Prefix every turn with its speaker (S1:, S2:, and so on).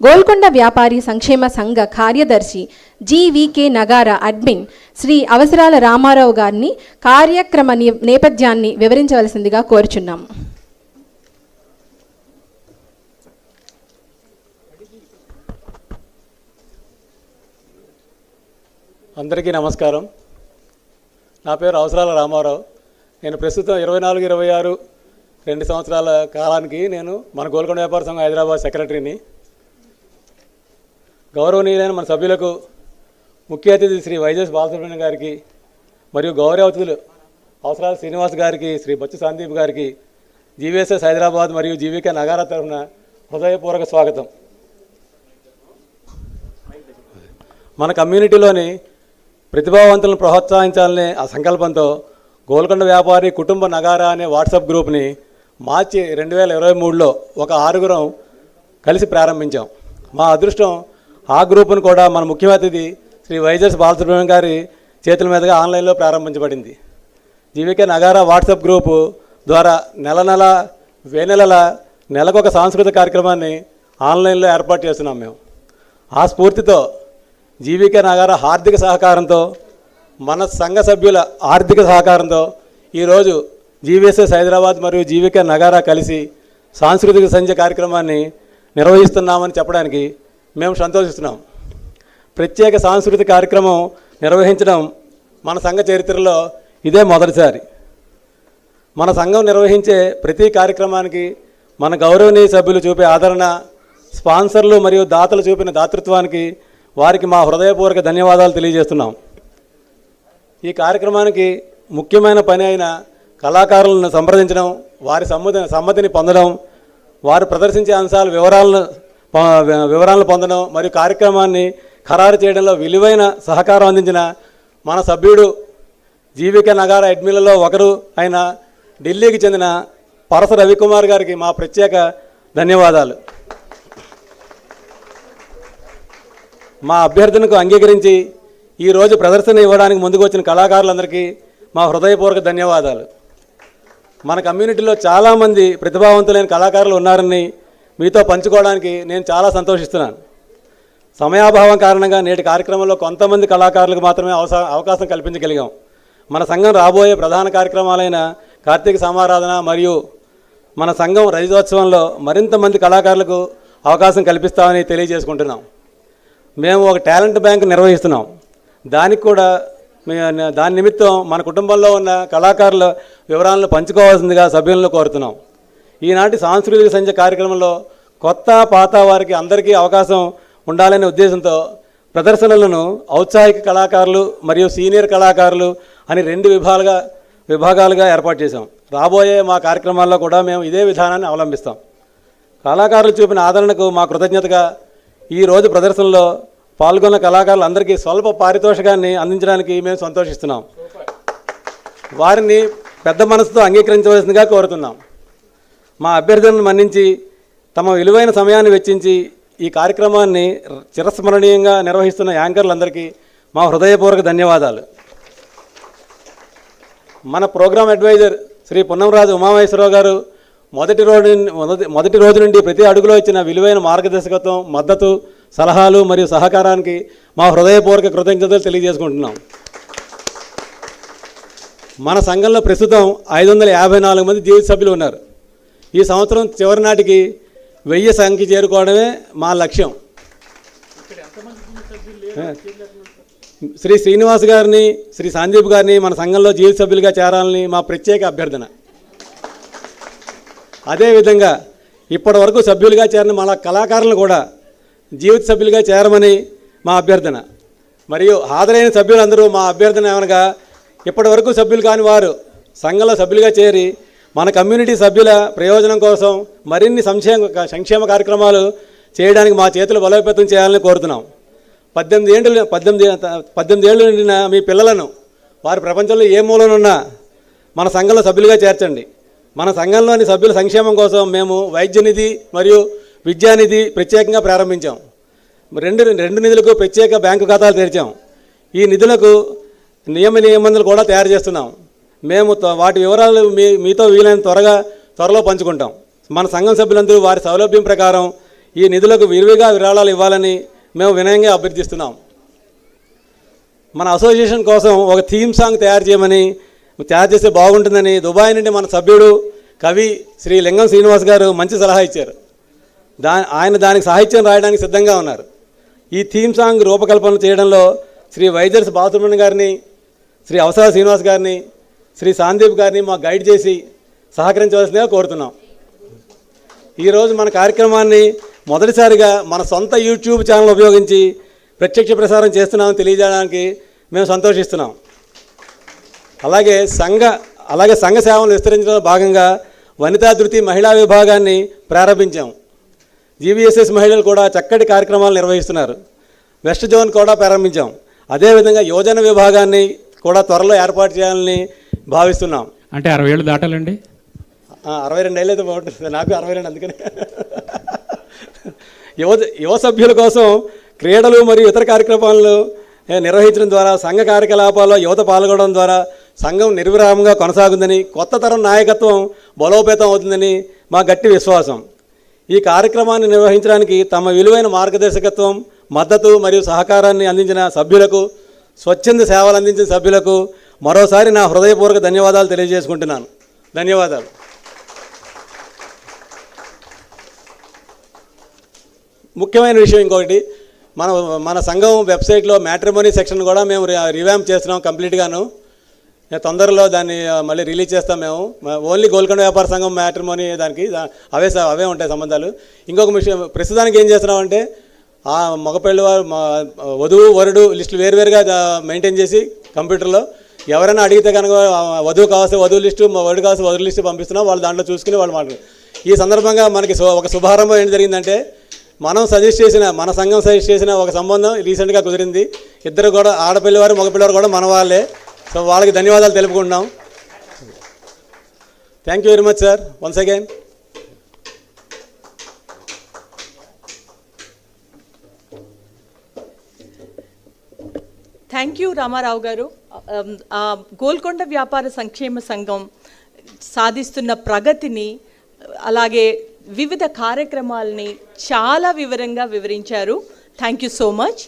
S1: గోల్కొండ వ్యాపారి సంక్షేమ సంఘ కార్యదర్శి జీవీకే నగార అడ్మిన్ శ్రీ అవసరాల రామారావు గారిని కార్యక్రమ నేపథ్యాన్ని వివరించవలసిందిగా కోరుచున్నాం.
S2: అందరికీ నమస్కారం. నా పేరు అవసరాల రామారావు. నేను ప్రస్తుతం ఇరవై నాలుగు ఇరవై ఆరు రెండు సంవత్సరాల కాలానికి నేను మన గోల్కొండ వ్యాపార సంఘం హైదరాబాద్ సెక్రటరీని. గౌరవనీయులైన మన సభ్యులకు ముఖ్య అతిథి శ్రీ వైజస్ బాలసుబ్రహ్మణ్యం గారికి మరియు గౌరవ అతిథులు అవసరాల శ్రీనివాస్ గారికి శ్రీ బచ్చు సందీప్ గారికి జీవీఎస్ఎస్ హైదరాబాద్ మరియు జీవికా నగారా తరఫున హృదయపూర్వక స్వాగతం. మన కమ్యూనిటీలోని ప్రతిభావంతులను ప్రోత్సహించాలనే ఆ సంకల్పంతో గోల్కొండ వ్యాపారి కుటుంబ నగారా అనే వాట్సాప్ గ్రూప్ని మార్చి రెండు వేల ఇరవై మూడులో ఒక ఆరుగురం కలిసి ప్రారంభించాం. మా అదృష్టం ఆ గ్రూపును కూడా మన ముఖ్య అతిథి శ్రీ వైజస్ బాలసుబ్రహ్మణ్యం గారి చేతుల మీదుగా ఆన్లైన్లో ప్రారంభించబడింది. జీవికే నగార వాట్సాప్ గ్రూపు ద్వారా నెల నెల వేనెలల నెలకొక సాంస్కృతిక కార్యక్రమాన్ని ఆన్లైన్లో ఏర్పాటు చేస్తున్నాం మేము. ఆ స్ఫూర్తితో జీవికే నగార ఆర్థిక సహకారంతో మన సంఘ సభ్యుల ఆర్థిక సహకారంతో ఈరోజు జీవీఎస్ఎస్ హైదరాబాద్ మరియు జీవికే నగారా కలిసి సాంస్కృతిక సంధ్య కార్యక్రమాన్ని నిర్వహిస్తున్నామని చెప్పడానికి మేము సంతోషిస్తున్నాం. ప్రత్యేక సాంస్కృతిక కార్యక్రమం నిర్వహించడం మన సంఘ చరిత్రలో ఇదే మొదటిసారి. మన సంఘం నిర్వహించే ప్రతి కార్యక్రమానికి మన గౌరవనీయ సభ్యులు చూపే ఆదరణ స్పాన్సర్లు మరియు దాతలు చూపిన దాతృత్వానికి వారికి మా హృదయపూర్వక ధన్యవాదాలు తెలియజేస్తున్నాం. ఈ కార్యక్రమానికి ముఖ్యమైన పని అయిన కళాకారులను సంప్రదించడం వారి సమ్మతి సమ్మతిని పొందడం వారు ప్రదర్శించే అంశాల వివరాలను వివరాలను పొందడం మరియు కార్యక్రమాన్ని ఖరారు చేయడంలో విలువైన సహకారం అందించిన మన సభ్యుడు జీవిక నగార అడ్మిన్లలో ఒకరు అయిన ఢిల్లీకి చెందిన పరస రవికుమార్ గారికి మా ప్రత్యేక ధన్యవాదాలు. మా అభ్యర్థనకు అంగీకరించి ఈరోజు ప్రదర్శన ఇవ్వడానికి ముందుకు వచ్చిన కళాకారులందరికీ మా హృదయపూర్వక ధన్యవాదాలు. మన కమ్యూనిటీలో చాలామంది ప్రతిభావంతులైన కళాకారులు ఉన్నారని మీతో పంచుకోవడానికి నేను చాలా సంతోషిస్తున్నాను. సమయాభావం కారణంగా నేటి కార్యక్రమంలో కొంతమంది కళాకారులకు మాత్రమే అవసా అవకాశం కల్పించగలిగాం. మన సంఘం రాబోయే ప్రధాన కార్యక్రమాలైన కార్తీక సమారాధన మరియు మన సంఘం రజతోత్సవంలో మరింత మంది కళాకారులకు అవకాశం కల్పిస్తామని తెలియజేసుకుంటున్నాం. మేము ఒక టాలెంట్ బ్యాంక్ నిర్వహిస్తున్నాం. దానికి కూడా దాని నిమిత్తం మన కుటుంబంలో ఉన్న కళాకారుల వివరాలను పంచుకోవాల్సిందిగా సభ్యులను కోరుతున్నాం. ఈనాటి సాంస్కృతిక సంధ్య కార్యక్రమంలో కొత్త పాత వారికి అందరికీ అవకాశం ఉండాలనే ఉద్దేశంతో ప్రదర్శనలను ఔత్సాహిక కళాకారులు మరియు సీనియర్ కళాకారులు అని రెండు విభాగాలుగా విభాగాలుగా ఏర్పాటు చేశాం. రాబోయే మా కార్యక్రమాల్లో కూడా మేము ఇదే విధానాన్ని అవలంబిస్తాం. కళాకారులు చూపిన ఆదరణకు మా కృతజ్ఞతగా ఈ రోజు ప్రదర్శనలో పాల్గొన్న కళాకారులందరికీ స్వల్ప పారితోషికాన్ని అందించడానికి మేము సంతోషిస్తున్నాం. వారిని పెద్ద మనసుతో అంగీకరించవలసిందిగా కోరుతున్నాం. మా అభ్యర్థనను మన్నించి తమ విలువైన సమయాన్ని వెచ్చించి ఈ కార్యక్రమాన్ని చిరస్మరణీయంగా నిర్వహిస్తున్న యాంకర్లందరికీ మా హృదయపూర్వక ధన్యవాదాలు. మన ప్రోగ్రామ్ అడ్వైజర్ శ్రీ పున్నంరాజు ఉమామహేశ్వరరావు గారు మొదటి రోజు మొదటి మొదటి రోజు నుండి ప్రతి అడుగులో ఇచ్చిన విలువైన మార్గదర్శకత్వం మద్దతు సలహాలు మరియు సహకారానికి మా హృదయపూర్వక కృతజ్ఞతలు తెలియజేసుకుంటున్నాం. మన సంఘంలో ప్రస్తుతం ఐదు వందల యాభై నాలుగు మంది జీవిత సభ్యులు ఉన్నారు. ఈ సంవత్సరం చివరి నాటికి వెయ్యి సంఖ్య చేరుకోవడమే మా లక్ష్యం. శ్రీ శ్రీనివాస్ గారిని శ్రీ సందీప్ గారిని మన సంఘంలో జీవిత సభ్యులుగా చేరాలని మా ప్రత్యేక అభ్యర్థన. అదేవిధంగా ఇప్పటి వరకు సభ్యులుగా చేరిన మన కళాకారులను కూడా జీవిత సభ్యులుగా చేరమని మా అభ్యర్థన. మరియు హాజరైన సభ్యులందరూ మా అభ్యర్థన ఏమనగా ఇప్పటి వరకు సభ్యులు కాని వారు సంఘంలో సభ్యులుగా చేరి మన కమ్యూనిటీ సభ్యుల ప్రయోజనం కోసం మరిన్ని సంక్షేమ సంక్షేమ కార్యక్రమాలు చేయడానికి మా చేతులు బలోపేతం చేయాలని కోరుతున్నాం. పద్దెనిమిది ఏళ్ళు పద్దెనిమిది పద్దెనిమిది ఏళ్ళు నిండిన మీ పిల్లలను వారి ప్రపంచంలో ఏ మూలనున్నా మన సంఘంలో సభ్యులుగా చేర్చండి. మన సంఘంలోని సభ్యుల సంక్షేమం కోసం మేము వైద్య నిధి మరియు విద్యానిధి ప్రత్యేకంగా ప్రారంభించాం. రెండు రెండు నిధులకు ప్రత్యేక బ్యాంకు ఖాతాలు తెరిచాం. ఈ నిధులకు నియమ నిబంధనలు కూడా తయారు చేస్తున్నాం. మేము వాటి వివరాలు మీ మీతో వీలైన త్వరగా త్వరలో పంచుకుంటాం. మన సంఘం సభ్యులందరూ వారి సౌలభ్యం ప్రకారం ఈ నిధులకు విరివిగా విరాళాలు ఇవ్వాలని మేము వినయంగా అభ్యర్థిస్తున్నాం. మన అసోసియేషన్ కోసం ఒక థీమ్ సాంగ్ తయారు చేయమని తయారు చేస్తే బాగుంటుందని దుబాయ్ నుండి మన సభ్యుడు కవి శ్రీ లింగం శ్రీనివాస్ గారు మంచి సలహా ఇచ్చారు. దా ఆయన దానికి సాహిత్యం రాయడానికి సిద్ధంగా ఉన్నారు. ఈ థీమ్ సాంగ్ రూపకల్పన చేయడంలో శ్రీ వైద్యర్స్ బాలసుబ్రహ్మణ్యం గారిని శ్రీ అవసర శ్రీనివాస్ గారిని శ్రీ సాందీప్ గారిని మాకు గైడ్ చేసి సహకరించవలసిందిగా కోరుతున్నాం. ఈరోజు మన కార్యక్రమాన్ని మొదటిసారిగా మన సొంత యూట్యూబ్ ఛానల్ ఉపయోగించి ప్రత్యక్ష ప్రసారం చేస్తున్నామని తెలియజేయడానికి మేము సంతోషిస్తున్నాం. అలాగే సంఘ అలాగే సంఘ సేవలు విస్తరించడంలో భాగంగా వనితా ధృతి మహిళా విభాగాన్ని ప్రారంభించాం. జీవీఎస్ఎస్ మహిళలు కూడా చక్కటి కార్యక్రమాలు నిర్వహిస్తున్నారు. వెస్ట్ జోన్ కూడా ప్రారంభించాం. అదేవిధంగా యువజన విభాగాన్ని కూడా త్వరలో ఏర్పాటు చేయాలని భావిస్తున్నాం.
S3: అంటే అరవై ఏళ్ళు దాటాలండి?
S2: అరవై రెండు ఏళ్ళు అయితే బాగుంటుంది. నాకు అరవై రెండు అందుకని. యువ యువ సభ్యుల కోసం క్రీడలు మరియు ఇతర కార్యక్రమాలను నిర్వహించడం ద్వారా సంఘ కార్యకలాపాల్లో యువత పాల్గొనడం ద్వారా సంఘం నిర్విరామంగా కొనసాగుందని కొత్త తరం నాయకత్వం బలోపేతం అవుతుందని మా గట్టి విశ్వాసం. ఈ కార్యక్రమాన్ని నిర్వహించడానికి తమ విలువైన మార్గదర్శకత్వం మద్దతు మరియు సహకారాన్ని అందించిన సభ్యులకు స్వచ్ఛంద సేవలు అందించిన సభ్యులకు మరోసారి నా హృదయపూర్వక ధన్యవాదాలు తెలియజేసుకుంటున్నాను. ధన్యవాదాలు. ముఖ్యమైన విషయం ఇంకొకటి మన మన సంఘం వెబ్సైట్లో మ్యాట్రిమోనీ సెక్షన్ కూడా మేము రివ్యాంప్ చేస్తున్నాం కంప్లీట్గాను. తొందరలో దాన్ని మళ్ళీ రిలీజ్ చేస్తాం మేము. ఓన్లీ గోల్కొండ వ్యాపార సంఘం మ్యాట్రిమోనీ దానికి అవే అవే ఉంటాయి సంబంధాలు. ఇంకొక విషయం ప్రస్తుతానికి ఏం చేస్తున్నామంటే ఆ మగపిల్లవారు వారు వధువు వరుడు లిస్టులు వేరువేరుగా మెయింటైన్ చేసి కంప్యూటర్లో ఎవరైనా అడిగితే కనుక వధువు కావాల్సిన వధువు లిస్టు మా వరుడు కావాల్సిన వధువు లిస్టు పంపిస్తున్నాం వాళ్ళు దాంట్లో చూసుకుని వాళ్ళు మాట ఈ సందర్భంగా మనకి సు- ఒక శుభారంభం ఏంటి జరిగిందంటే మనం సజెస్ట్ చేసిన మన సంఘం సజెస్ట్ చేసిన ఒక సంబంధం రీసెంట్గా కుదిరింది. ఇద్దరు కూడా ఆడపిల్లవారు మగపిల్లవారు కూడా మన వాళ్ళే. సో వాళ్ళకి ధన్యవాదాలు తెలుపుకుంటున్నాం. Thank you very much sir once again
S4: thank you Ramarao గారు. గోల్కొండ వ్యాపార సంక్షేమ సంఘం సాధిస్తున్న ప్రగతిని అలాగే వివిధ కార్యక్రమాలని చాలా వివరంగా వివరించారు. Thank you so much.